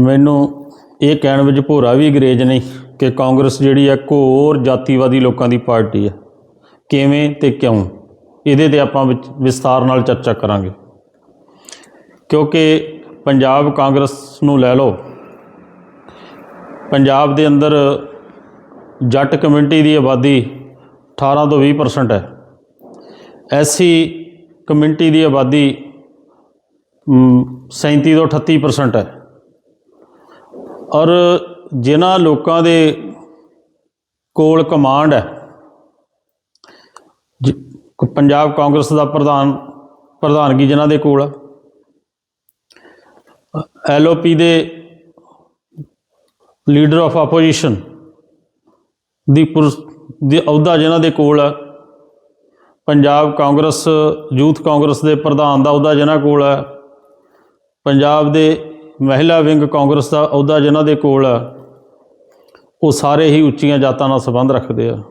ਮੈਨੂੰ ਇਹ ਕਹਿਣ ਵਿੱਚ ਭੋਰਾ ਵੀ ਗਰੇਜ ਨਹੀਂ ਕਿ ਕਾਂਗਰਸ ਜਿਹੜੀ ਹੈ ਘੋਰ ਜਾਤੀਵਾਦੀ ਲੋਕਾਂ ਦੀ ਪਾਰਟੀ ਹੈ ਕਿਵੇਂ ਤੇ ਕਿਉਂ? ਇਹਦੇ ਤੇ ਆਪਾਂ ਵਿਚ- ਵਿਸਥਾਰ ਨਾਲ ਚਰਚਾ ਕਰਾਂਗੇ। ਕਿਉਂਕਿ ਪੰਜਾਬ ਕਾਂਗਰਸ ਨੂੰ ਲੈ ਲਓ ਪੰਜਾਬ ਦੇ ਅੰਦਰ ਜੱਟ ਕਮਿਊਨਿਟੀ ਦੀ ਆਬਾਦੀ 18 ਤੋਂ 20% ਹੈ। ਐਸੀ ਕਮਿਊਨਿਟੀ ਦੀ ਆਬਾਦੀ ਮ, 37 ਤੋਂ 38% ਹੈ। ਔਰ ਜਿਨ੍ਹਾਂ ਲੋਕਾਂ ਦੇ ਕੋਲ ਕਮਾਂਡ ਹੈ, ਜ- ਪੰਜਾਬ ਕਾਂਗਰਸ ਦਾ ਪ੍ਰਧਾਨ, ਪ੍ਰਧਾਨਗੀ ਜਿਨ੍ਹਾਂ ਦੇ ਕੋਲ ਐਲਓਪੀ ਦੇ ਲੀਡਰ ਆਫ ਆਪੋਜੀਸ਼ਨ ਦੀ ਪੁਰਸ, ਦੀ ਅਹੁਦਾ ਜਿਨ੍ਹਾਂ ਦੇ ਕੋਲ ਹੈ ਪੰਜਾਬ ਕਾਂਗਰਸ, ਯੂਥ ਕਾਂਗਰਸ ਦੇ ਪ੍ਰਧਾਨ ਦਾ ਅਹੁਦਾ ਜਿਨ੍ਹਾਂ ਕੋਲ ਹੈ ਪੰਜਾਬ ਦੇ ਮਹਿਲਾ ਵਿੰਗ ਕਾਂਗਰਸ ਦਾ ਅਹੁਦਾ ਜਿਨ੍ਹਾਂ ਦੇ ਕੋਲ ਹੈ ਉਹ ਸਾਰੇ ਹੀ ਉੱਚੀਆਂ ਜਾਤਾਂ ਨਾਲ ਸੰਬੰਧ ਰੱਖਦੇ ਆ।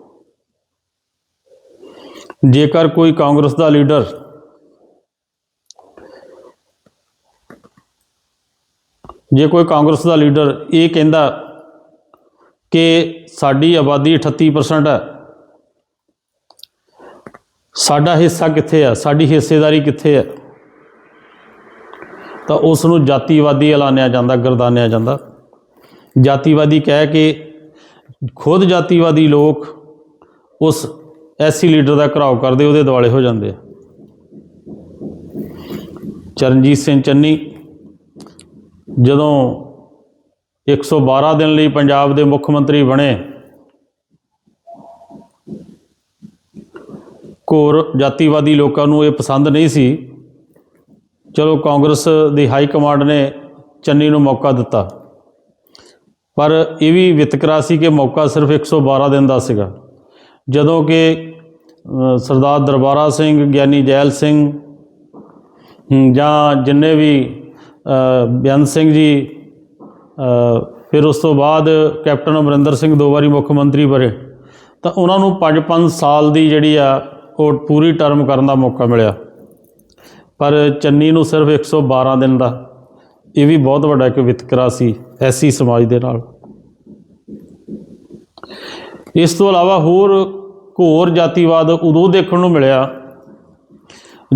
ਜੇਕਰ ਕੋਈ ਕਾਂਗਰਸ ਦਾ ਲੀਡਰ ਜੇ ਕੋਈ ਕਾਂਗਰਸ ਦਾ ਲੀਡਰ ਇਹ ਕਹਿੰਦਾ ਕਿ ਸਾਡੀ ਆਬਾਦੀ 38% ਹੈ ਸਾਡਾ ਹਿੱਸਾ ਕਿੱਥੇ ਹੈ ਸਾਡੀ ਹਿੱਸੇਦਾਰੀ ਕਿੱਥੇ ਹੈ ਤਾਂ ਉਸ ਨੂੰ ਜਾਤੀਵਾਦੀ ਐਲਾਨਿਆ ਜਾਂਦਾ, ਗਰਦਾਨਿਆ ਜਾਂਦਾ। ਜਾਤੀਵਾਦੀ ਕਹਿ ਕੇ ਖੁਦ ਜਾਤੀਵਾਦੀ ਲੋਕ ਉਸ ਐਸੀ ਲੀਡਰ ਦਾ ਘਰਾਓ ਕਰਦੇ, ਉਹਦੇ ਦੁਆਲੇ ਹੋ ਜਾਂਦੇ ਆ। ਚਰਨਜੀਤ ਸਿੰਘ ਚੰਨੀ ਜਦੋਂ 112 ਦਿਨ ਲਈ ਪੰਜਾਬ ਦੇ ਮੁੱਖ ਮੰਤਰੀ ਬਣੇ, ਘੋਰ ਜਾਤੀਵਾਦੀ ਲੋਕਾਂ ਨੂੰ ਇਹ ਪਸੰਦ ਨਹੀਂ ਸੀ ਚਲੋ ਕਾਂਗਰਸ ਦੀ ਹਾਈ ਕਮਾਂਡ ਨੇ ਚੰਨੀ ਨੂੰ ਮੌਕਾ ਦਿੱਤਾ। ਪਰ ਇਹ ਵੀ ਵਿਤਕਰਾ ਸੀ ਕਿ ਮੌਕਾ ਸਿਰਫ 112 ਦਿਨ ਦਾ ਸੀਗਾ। ਜਦੋਂ ਕਿ ਸਰਦਾਰ ਦਰਬਾਰਾ ਸਿੰਘ ਗਿਆਨੀ ਜੈਲ ਸਿੰਘ ਜਾਂ ਜਿੰਨੇ ਵੀ ਅ, ਬੇਅੰਤ ਸਿੰਘ ਜੀ ਫਿਰ ਉਸ ਤੋਂ ਬਾਅਦ ਕੈਪਟਨ ਅਮਰਿੰਦਰ ਸਿੰਘ ਦੋ ਵਾਰੀ ਮੁੱਖ ਮੰਤਰੀ ਬਣੇ ਤਾਂ ਉਹਨਾਂ ਨੂੰ 5-5 ਸਾਲ ਦੀ ਜਿਹੜੀ ਆ ਉਹ ਪੂਰੀ ਟਰਮ ਕਰਨ ਦਾ ਮੌਕਾ ਮਿਲਿਆ। ਪਰ ਚੰਨੀ ਨੂੰ ਸਿਰਫ 112 ਦਿਨ ਦਾ। ਇਹ ਵੀ ਬਹੁਤ ਵੱਡਾ ਇੱਕ ਵਿਤਕਰਾ ਸੀ ਐਸੀ ਸਮਾਜ ਦੇ ਨਾਲ। ਇਸ ਤੋਂ ਇਲਾਵਾ ਹੋਰ ਘੋਰ ਜਾਤੀਵਾਦ ਉਦੋਂ ਦੇਖਣ ਨੂੰ ਮਿਲਿਆ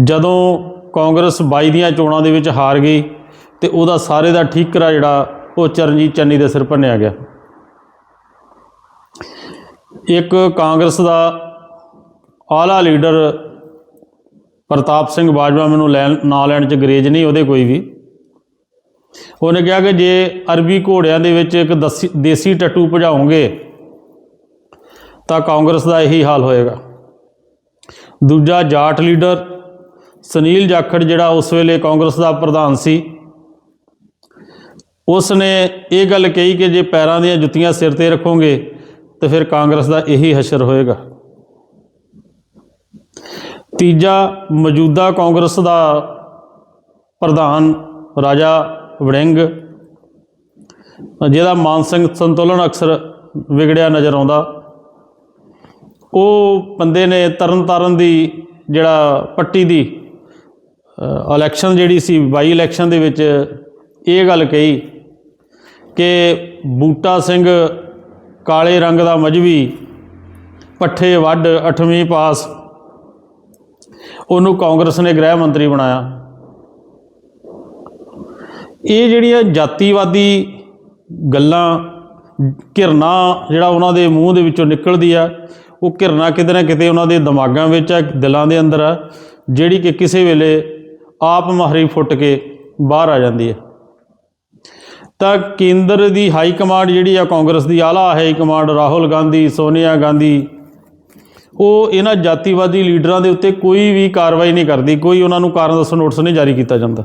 ਜਦੋਂ ਕਾਂਗਰਸ 22 ਦੀਆਂ ਚੋਣਾਂ ਦੇ ਵਿੱਚ ਹਾਰ ਗਈ ਤੇ ਉਹਦਾ ਸਾਰੇ ਦਾ ਠੀਕਰਾ ਜਿਹੜਾ ਉਹ ਚਰਨਜੀਤ ਚੰਨੀ ਦੇ ਸਿਰ ਭੰਨਿਆ ਗਿਆ। ਇੱਕ ਕਾਂਗਰਸ ਦਾ ਆਲਾ ਲੀਡਰ ਪ੍ਰਤਾਪ ਸਿੰਘ ਬਾਜਵਾ ਮੈਨੂੰ ਲੈਣ ਨਾਂ ਲੈਣ ਚ ਗਰੇਜ ਨਹੀਂ, ਉਹਦੇ ਕੋਈ ਵੀ। ਉਹਨੇ ਕਿਹਾ ਕਿ ਜੇ ਅਰਬੀ ਘੋੜਿਆਂ ਦੇ ਵਿੱਚ ਇੱਕ ਦਸੀ- ਦੇਸੀ ਟੱਟੂ ਭਜਾਉਂਗੇ ਤਾਂ ਕਾਂਗਰਸ ਦਾ ਇਹੀ ਹਾਲ ਹੋਏਗਾ। ਦੂਜਾ, ਜਾਟ ਲੀਡਰ ਸੁਨੀਲ ਜਾਖੜ, ਜਿਹੜਾ ਉਸ ਵੇਲੇ ਕਾਂਗਰਸ ਦਾ ਪ੍ਰਧਾਨ ਸੀ ਉਸ ਨੇ ਇਹ ਗੱਲ ਕਹੀ ਕਿ ਜੇ ਪੈਰਾਂ ਦੀਆਂ ਜੁੱਤੀਆਂ ਸਿਰ ਤੇ ਰੱਖੋਗੇ, ਤਾਂ ਫਿਰ ਕਾਂਗਰਸ ਦਾ ਇਹੀ ਹਸ਼ਰ ਹੋਏਗਾ। ਤੀਜਾ ਮੌਜੂਦਾ ਕਾਂਗਰਸ ਦਾ ਪ੍ਰਧਾਨ ਰਾਜਾ ਵੜਿੰਗ। ਜਿਹਦਾ ਮਾਨਸਿਕ ਸੰਤੁਲਨ ਅਕਸਰ ਵਿਗੜਿਆ ਨਜ਼ਰ ਆਉਂਦਾ। ਉਹ ਬੰਦੇ ਨੇ ਤਰਨਤਾਰਨ ਦੀ ਜਿਹੜਾ ਪੱਟੀ ਦੀ ਇਲੈਕਸ਼ਨ ਜਿਹੜੀ ਸੀ, ਬਾਈ ਇਲੈਕਸ਼ਨ ਦੇ ਵਿੱਚ ਇਹ ਗੱਲ ਕਹੀ ਕਿ ਬੂਟਾ ਸਿੰਘ ਕਾਲੇ ਰੰਗ ਦਾ ਮਜਵੀ, ਪੱਠੇ ਵੱਢ 8ਵੀਂ ਪਾਸ ਉਹਨੂੰ ਕਾਂਗਰਸ ਨੇ ਗ੍ਰਹਿ ਮੰਤਰੀ ਬਣਾਇਆ। ਇਹ ਜਿਹੜੀਆਂ ਜਾਤੀਵਾਦੀ ਗੱਲਾਂ, ਘਿਰਨਾ ਜਿਹੜਾ ਉਹਨਾਂ ਦੇ ਮੂੰਹ ਦੇ ਵਿੱਚੋਂ ਨਿਕਲਦੀ ਆ, ਉਹ ਘਿਰਨਾ ਕਿਤੇ ਨਾ ਕਿਤੇ ਉਹਨਾਂ ਦੇ ਦਿਮਾਗਾਂ ਵਿੱਚ ਆ, ਦਿਲਾਂ ਦੇ ਅੰਦਰ ਆ, ਜਿਹੜੀ ਕਿ ਕਿਸੇ ਵੇਲੇ ਆਪ ਮਾਹਰੀ ਫੁੱਟ ਕੇ ਬਾਹਰ ਆ ਜਾਂਦੀ ਹੈ ਤਾਂ ਕੇਂਦਰ ਦੀ ਹਾਈ ਕਮਾਂਡ ਜਿਹੜੀ ਆ ਕਾਂਗਰਸ ਦੀ, ਆਲਾ ਹਾਈ ਕਮਾਂਡ ਰਾਹੁਲ ਗਾਂਧੀ, ਸੋਨੀਆ ਗਾਂਧੀ ਉਹ ਇਹਨਾਂ ਜਾਤੀਵਾਦੀ ਲੀਡਰਾਂ ਦੇ ਉੱਤੇ ਕੋਈ ਵੀ ਕਾਰਵਾਈ ਨਹੀਂ ਕਰਦੀ, ਕੋਈ ਉਹਨਾਂ ਨੂੰ ਕਾਰਨ ਦੱਸੋ ਨੋਟਿਸ ਨਹੀਂ ਜਾਰੀ ਕੀਤਾ ਜਾਂਦਾ।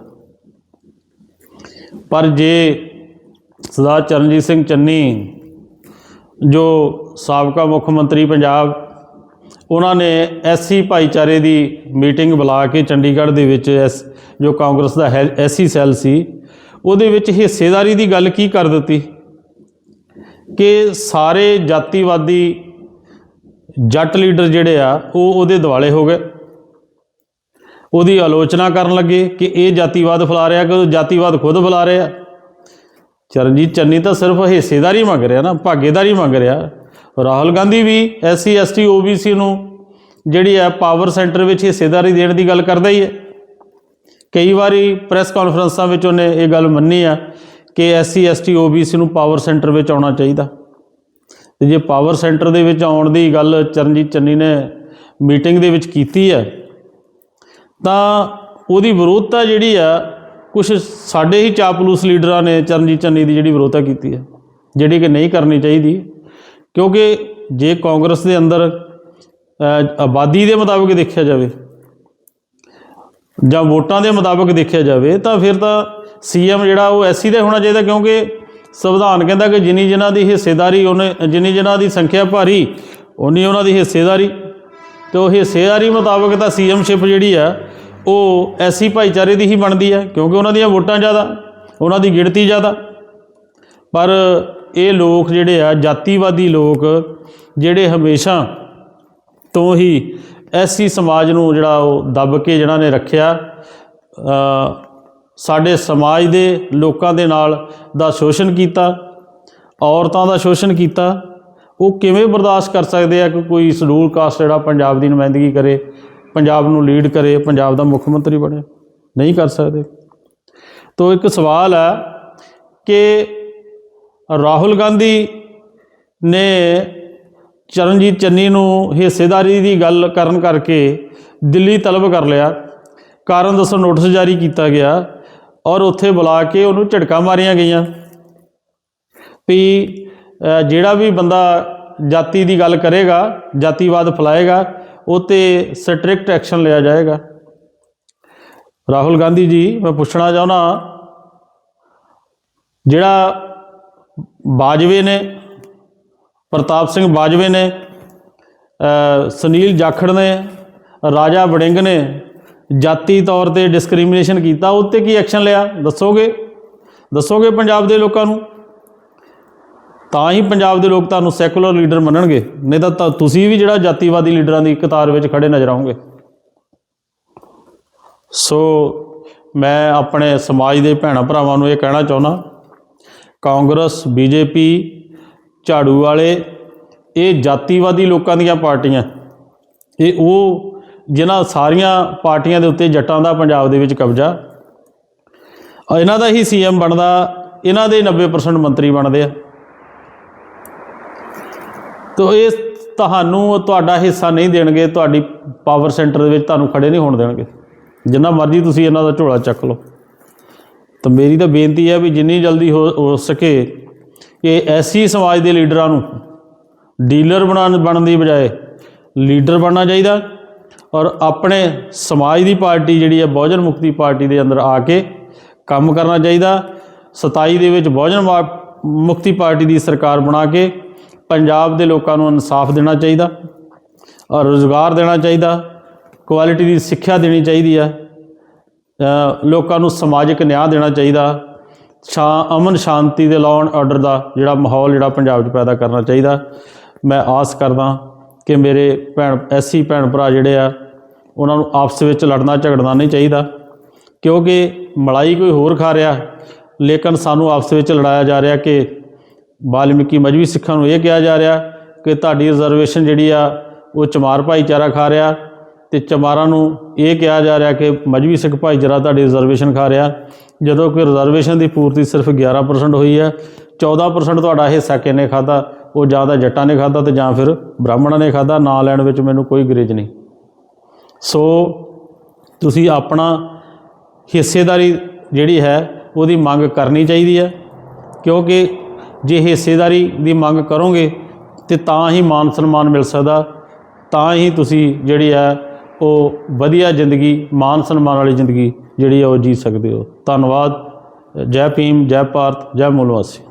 ਪਰ ਜੇ ਸਰਦਾਰ ਚਰਨਜੀਤ ਸਿੰਘ ਚੰਨੀ, ਜੋ ਸਾਬਕਾ ਮੁੱਖ ਮੰਤਰੀ ਪੰਜਾਬ, ਉਹਨਾਂ ਨੇ ਐਸਸੀ ਭਾਈਚਾਰੇ ਦੀ ਮੀਟਿੰਗ ਬੁਲਾ ਕੇ ਚੰਡੀਗੜ੍ਹ ਦੇ ਵਿੱਚ ਐਸ, ਜੋ ਕਾਂਗਰਸ ਦਾ ਐਸਸੀ ਸੈੱਲ ਸੀ, ਉਹਦੇ ਵਿੱਚ ਹਿੱਸੇਦਾਰੀ ਦੀ ਗੱਲ ਕੀ ਕਰ ਦਿੱਤੀ? ਕਿ ਸਾਰੇ ਜਾਤੀਵਾਦੀ ਜੱਟ ਲੀਡਰ ਜਿਹੜੇ ਆ, ਉਹ ਉਹਦੇ ਦਿਵਾਲੇ ਹੋ ਗਏ। ਉਹਦੀ ਆਲੋਚਨਾ ਕਰਨ ਲੱਗੇ ਕਿ ਇਹ ਜਾਤੀਵਾਦ ਫੈਲਾ ਰਿਹਾ ਕਿ ਉਹ ਜਾਤੀਵਾਦ ਖੁਦ ਫੈਲਾ ਰਿਹਾ ਚਰਨਜੀਤ ਚੰਨੀ ਤਾਂ ਸਿਰਫ ਹਿੱਸੇਦਾਰੀ ਮੰਗ ਰਿਹਾ ਨਾ, ਭਾਗੀਦਾਰੀ ਮੰਗ ਰਿਹਾ। ਰਾਹੁਲ ਗਾਂਧੀ ਵੀ ਐਸਸੀ ਐਸਟੀ ਓਬੀਸੀ ਨੂੰ ਜਿਹੜੀ ਹੈ ਪਾਵਰ ਸੈਂਟਰ ਵਿੱਚ ਹਿੱਸੇਦਾਰੀ ਦੇਣ ਦੀ ਗੱਲ ਕਰਦਾ ਹੀ ਹੈ। ਕਈ ਵਾਰੀ ਪ੍ਰੈਸ ਕਾਨਫਰੰਸਾਂ ਵਿੱਚ ਉਹਨੇ ਇਹ ਗੱਲ ਮੰਨੀ ਆ ਕਿ ਐਸਸੀ ਐਸਟੀ ਓਬੀਸੀ ਨੂੰ ਪਾਵਰ ਸੈਂਟਰ ਵਿੱਚ ਆਉਣਾ ਚਾਹੀਦਾ। ਤੇ ਜੇ ਪਾਵਰ ਸੈਂਟਰ ਦੇ ਵਿੱਚ ਆਉਣ ਦੀ ਗੱਲ ਚਰਨਜੀਤ ਚੰਨੀ ਨੇ ਮੀਟਿੰਗ ਦੇ ਵਿੱਚ ਕੀਤੀ ਹੈ, ਤਾਂ ਉਹਦੀ ਵਿਰੋਧਤਾ ਜਿਹੜੀ ਆ ਕੁਝ ਸਾਡੇ ਹੀ ਚਾਪਲੂਸ ਲੀਡਰਾਂ ਨੇ ਚਰਨਜੀਤ ਚੰਨੀ ਦੀ ਜਿਹੜੀ ਵਿਰੋਧਤਾ ਕੀਤੀ ਹੈ, ਜਿਹੜੀ ਕਿ ਨਹੀਂ ਕਰਨੀ ਚਾਹੀਦੀ, ਕਿਉਂਕਿ ਜੇ ਕਾਂਗਰਸ ਦੇ ਅੰਦਰ ਆਬਾਦੀ ਦੇ ਮੁਤਾਬਕ ਦੇਖਿਆ ਜਾਵੇ ਜਾਂ ਵੋਟਾਂ ਦੇ ਮੁਤਾਬਕ ਦੇਖਿਆ ਜਾਵੇ, ਤਾਂ ਫਿਰ ਤਾਂ ਸੀਐਮ ਜਿਹੜਾ ਉਹ ਐਸਸੀ ਦਾ ਹੋਣਾ ਚਾਹੀਦਾ ਕਿਉਂਕਿ ਸੰਵਿਧਾਨ ਕਹਿੰਦਾ ਕਿ ਜਿੰਨੀ ਜਿਨ੍ਹਾਂ ਦੀ ਹਿੱਸੇਦਾਰੀ ਉਹਨੇ, ਜਿੰਨੀ ਜਿਨ੍ਹਾਂ ਦੀ ਸੰਖਿਆ ਭਾਰੀ ਉਨੀ ਉਹਨਾਂ ਦੀ ਹਿੱਸੇਦਾਰੀ। ਤੇ ਉਹ ਹਿੱਸੇਦਾਰੀ ਮੁਤਾਬਕ ਤਾਂ ਸੀਐਮਸ਼ਿਪ ਜਿਹੜੀ ਆ, ਉਹ ਐਸੀ ਭਾਈਚਾਰੇ ਦੀ ਹੀ ਬਣਦੀ ਹੈ ਕਿਉਂਕਿ ਉਹਨਾਂ ਦੀਆਂ ਵੋਟਾਂ ਜ਼ਿਆਦਾ, ਉਹਨਾਂ ਦੀ ਗਿਣਤੀ ਜ਼ਿਆਦਾ। ਪਰ ਇਹ ਲੋਕ ਜਿਹੜੇ ਆ, ਜਾਤੀਵਾਦੀ ਲੋਕ, ਜਿਹੜੇ ਹਮੇਸ਼ਾ ਤੋਂ ਹੀ ਐਸੀ ਸਮਾਜ ਨੂੰ ਜਿਹੜਾ ਉਹ ਦੱਬ ਕੇ ਜਿਹੜਾ ਨੇ ਰੱਖਿਆ ਸਾਡੇ ਸਮਾਜ ਦੇ ਲੋਕਾਂ ਦੇ ਨਾਲ ਦਾ ਸ਼ੋਸ਼ਣ ਕੀਤਾ, ਔਰਤਾਂ ਦਾ ਸ਼ੋਸ਼ਣ ਕੀਤਾ, ਉਹ ਕਿਵੇਂ ਬਰਦਾਸ਼ਤ ਕਰ ਸਕਦੇ ਆ ਕਿ ਕੋਈ ਸ਼ਡਿਊਲ ਕਾਸਟ ਜਿਹੜਾ ਪੰਜਾਬ ਦੀ ਨੁਮਾਇੰਦਗੀ ਕਰੇ, ਪੰਜਾਬ ਨੂੰ ਲੀਡ ਕਰੇ, ਪੰਜਾਬ ਦਾ ਮੁੱਖ ਮੰਤਰੀ ਬਣੇ? ਨਹੀਂ ਕਰ ਸਕਦੇ। ਤੋ ਇੱਕ ਸਵਾਲ ਹੈ ਕਿ ਰਾਹੁਲ ਗਾਂਧੀ ਨੇ ਚਰਨਜੀਤ ਚੰਨੀ ਨੂੰ ਹਿੱਸੇਦਾਰੀ ਦੀ ਗੱਲ ਕਰਨ ਕਰਕੇ ਦਿੱਲੀ ਤਲਬ ਕਰ ਲਿਆ, ਕਾਰਨ ਦੱਸੋ, ਨੋਟਿਸ ਜਾਰੀ ਕੀਤਾ ਗਿਆ। ਔਰ ਉੱਥੇ ਬੁਲਾ ਕੇ ਉਹਨੂੰ ਝਟਕਾ ਮਾਰੀਆਂ ਗਈਆਂ। ਵੀ ਜਿਹੜਾ ਵੀ ਬੰਦਾ ਜਾਤੀ ਦੀ ਗੱਲ ਕਰੇਗਾ, ਜਾਤੀਵਾਦ ਫੈਲਾਏਗਾ, ਉਹ ਤੇ ਸਟ੍ਰਿਕਟ ਐਕਸ਼ਨ ਲਿਆ ਜਾਏਗਾ। ਰਾਹੁਲ ਗਾਂਧੀ ਜੀ, ਮੈਂ ਪੁੱਛਣਾ ਚਾਹੁੰਦਾ ਜਿਹੜਾ ਬਾਜਵੇ ਨੇ, ਪ੍ਰਤਾਪ ਸਿੰਘ ਬਾਜਵੇ ਨੇ ਸੁਨੀਲ ਜਾਖੜ ਨੇ, ਰਾਜਾ ਵੜਿੰਗ ਨੇ ਜਾਤੀ ਤੌਰ ਤੇ ਡਿਸਕ੍ਰਿਮੀਨੇਸ਼ਨ ਕੀਤਾ, ਉੱਤੇ ਕੀ ਐਕਸ਼ਨ ਲਿਆ? ਦੱਸੋਗੇ? ਦੱਸੋਗੇ ਪੰਜਾਬ ਦੇ ਲੋਕਾਂ ਨੂੰ? ਤਾਂ ਹੀ ਪੰਜਾਬ ਦੇ ਲੋਕ ਤੁਹਾਨੂੰ ਸੈਕੂਲਰ ਲੀਡਰ ਮੰਨਣਗੇ, ਨਹੀਂ ਤਾਂ ਤੁਸੀਂ ਵੀ ਜਿਹੜਾ ਜਾਤੀਵਾਦੀ ਲੀਡਰਾਂ ਦੀ ਕਤਾਰ ਵਿੱਚ ਖੜੇ ਨਜ਼ਰ ਆਉਂਗੇ ਸੋ ਮੈਂ ਆਪਣੇ ਸਮਾਜ ਦੇ ਭੈਣਾਂ ਭਰਾਵਾਂ ਨੂੰ ਇਹ ਕਹਿਣਾ ਚਾਹੁੰਦਾ, ਕਾਂਗਰਸ, ਬੀਜੇਪੀ, ਝਾੜੂ ਵਾਲੇ, ਇਹ ਜਾਤੀਵਾਦੀ ਲੋਕਾਂ ਦੀਆਂ ਪਾਰਟੀਆਂ, ਇਹ ਉਹ ਜਿਨ੍ਹਾਂ ਸਾਰੀਆਂ ਪਾਰਟੀਆਂ ਦੇ ਉੱਤੇ ਜੱਟਾਂ ਦਾ ਪੰਜਾਬ ਦੇ ਵਿੱਚ ਕਬਜ਼ਾ। ਇਹਨਾਂ ਦਾ ਹੀ ਸੀਐਮ ਬਣਦਾ, ਇਹਨਾਂ ਦੇ 90% ਮੰਤਰੀ ਬਣਦੇ ਆ। ਤੋ ਇਹ ਤੁਹਾਨੂੰ ਤੁਹਾਡਾ ਹਿੱਸਾ ਨਹੀਂ ਦੇਣਗੇ, ਤੁਹਾਡੀ ਪਾਵਰ ਸੈਂਟਰ ਦੇ ਵਿੱਚ ਤੁਹਾਨੂੰ ਖੜੇ ਨਹੀਂ ਹੋਣ ਦੇਣਗੇ। ਜਿੰਨਾ ਮਰਜ਼ੀ ਤੁਸੀਂ ਇਹਨਾਂ ਦਾ ਝੋਲਾ ਚੱਕ ਲਓ। ਤਾਂ ਮੇਰੀ ਤਾਂ ਬੇਨਤੀ ਹੈ ਵੀ ਜਿੰਨੀ ਜਲਦੀ ਹੋ ਹੋ ਸਕੇ ਕਿ ਐਸੀ ਸਮਾਜ ਦੇ ਲੀਡਰਾਂ ਨੂੰ, ਡੀਲਰ ਬਣਾਉਣ ਬਣਨ ਦੀ ਬਜਾਏ ਲੀਡਰ ਬਣਨਾ ਚਾਹੀਦਾ। ਔਰ ਆਪਣੇ ਸਮਾਜ ਦੀ ਪਾਰਟੀ ਜਿਹੜੀ ਹੈ ਬਹੁਜਨ ਮੁਕਤੀ ਪਾਰਟੀ ਦੇ ਅੰਦਰ ਆ ਕੇ ਕੰਮ ਕਰਨਾ ਚਾਹੀਦਾ। 27 ਦੇ ਵਿੱਚ ਬਹੁਜਨ ਮਾ- ਮੁਕਤੀ ਪਾਰਟੀ ਦੀ ਸਰਕਾਰ ਬਣਾ ਕੇ ਪੰਜਾਬ ਦੇ ਲੋਕਾਂ ਨੂੰ ਇਨਸਾਫ ਦੇਣਾ ਚਾਹੀਦਾ ਔਰ ਰੋਜ਼ਗਾਰ ਦੇਣਾ ਚਾਹੀਦਾ। ਕੁਆਲਿਟੀ ਦੀ ਸਿੱਖਿਆ ਦੇਣੀ ਚਾਹੀਦੀ ਆ ਲੋਕਾਂ ਨੂੰ ਸਮਾਜਿਕ ਨਿਆਂ ਦੇਣਾ ਚਾਹੀਦਾ। ਸ਼ਾ, ਅਮਨ ਸ਼ਾਂਤੀ ਦੇ ਲਾਅ ਐਂਡ ਆਰਡਰ ਦਾ ਜਿਹੜਾ ਮਾਹੌਲ ਜਿਹੜਾ ਪੰਜਾਬ 'ਚ ਪੈਦਾ ਕਰਨਾ ਚਾਹੀਦਾ। ਮੈਂ ਆਸ ਕਰਦਾ ਕਿ ਮੇਰੇ ਭੈਣ ਐਸੀ ਭੈਣ ਭਰਾ ਜਿਹੜੇ ਆ ਉਹਨਾਂ ਨੂੰ ਆਪਸ ਵਿੱਚ ਲੜਨਾ ਝਗੜਨਾ ਨਹੀਂ ਚਾਹੀਦਾ। ਕਿਉਂਕਿ ਮਲਾਈ ਕੋਈ ਹੋਰ ਖਾ ਰਿਹਾ, ਲੇਕਿਨ ਸਾਨੂੰ ਆਪਸ ਵਿੱਚ ਲੜਾਇਆ ਜਾ ਰਿਹਾ ਕਿ ਵਾਲਮੀਕੀ ਮਜਬੀ ਸਿੱਖਾਂ ਨੂੰ ਇਹ ਕਿਹਾ ਜਾ ਰਿਹਾ ਕਿ ਤੁਹਾਡੀ ਰਿਜ਼ਰਵੇਸ਼ਨ ਜਿਹੜੀ ਆ, ਉਹ ਚਮਾਰ ਭਾਈਚਾਰਾ ਖਾ ਰਿਹਾ ਤੇ ਚਮਾਰਾਂ ਨੂੰ ਇਹ ਕਿਹਾ ਜਾ ਰਿਹਾ ਕਿ ਮਜਬੀ ਸਿੱਖ ਭਾਈਚਾਰਾ ਤੁਹਾਡੀ ਰਿਜ਼ਰਵੇਸ਼ਨ ਖਾ ਰਿਹਾ। ਜਦੋਂ ਕਿ ਰਿਜ਼ਰਵੇਸ਼ਨ ਦੀ ਪੂਰਤੀ ਸਿਰਫ 11% ਹੋਈ ਹੈ 14% ਤੁਹਾਡਾ ਹਿੱਸਾ ਕਿੰਨੇ ਖਾਦਾ ਉਹ ਜਾਂ ਤਾਂ ਜੱਟਾਂ ਨੇ ਖਾਦਾ ਤੇ ਜਾਂ ਫਿਰ ਬ੍ਰਾਹਮਣਾਂ ਨੇ ਖਾਦਾ ਨਾ ਲੈਣ ਵਿੱਚ ਮੈਨੂੰ ਕੋਈ ਗਰੇਜ ਨਹੀਂ। ਸੋ ਤੁਸੀਂ ਆਪਣਾ ਹਿੱਸੇਦਾਰੀ ਜਿਹੜੀ ਹੈ ਉਹਦੀ ਮੰਗ ਕਰਨੀ ਚਾਹੀਦੀ ਹੈ, ਕਿਉਂਕਿ ਜੇ ਹਿੱਸੇਦਾਰੀ ਦੀ ਮੰਗ ਕਰੋਗੇ ਤੇ ਤਾਂ ਹੀ ਮਾਨ ਸਨਮਾਨ ਮਿਲ ਸਕਦਾ, ਤਾਂ ਹੀ ਤੁਸੀਂ ਜਿਹੜੀ ਹੈ ਉਹ ਵਧੀਆ ਜ਼ਿੰਦਗੀ, ਮਾਨ ਸਨਮਾਨ ਵਾਲੀ ਜ਼ਿੰਦਗੀ ਜਿਹੜੀ ਹੈ ਉਹ ਜੀ ਸਕਦੇ ਹੋ। ਧੰਨਵਾਦ। ਜੈ ਭੀਮ, ਜੈ ਭਾਰਤ, ਜੈ ਮੂਲਵਾਸੀ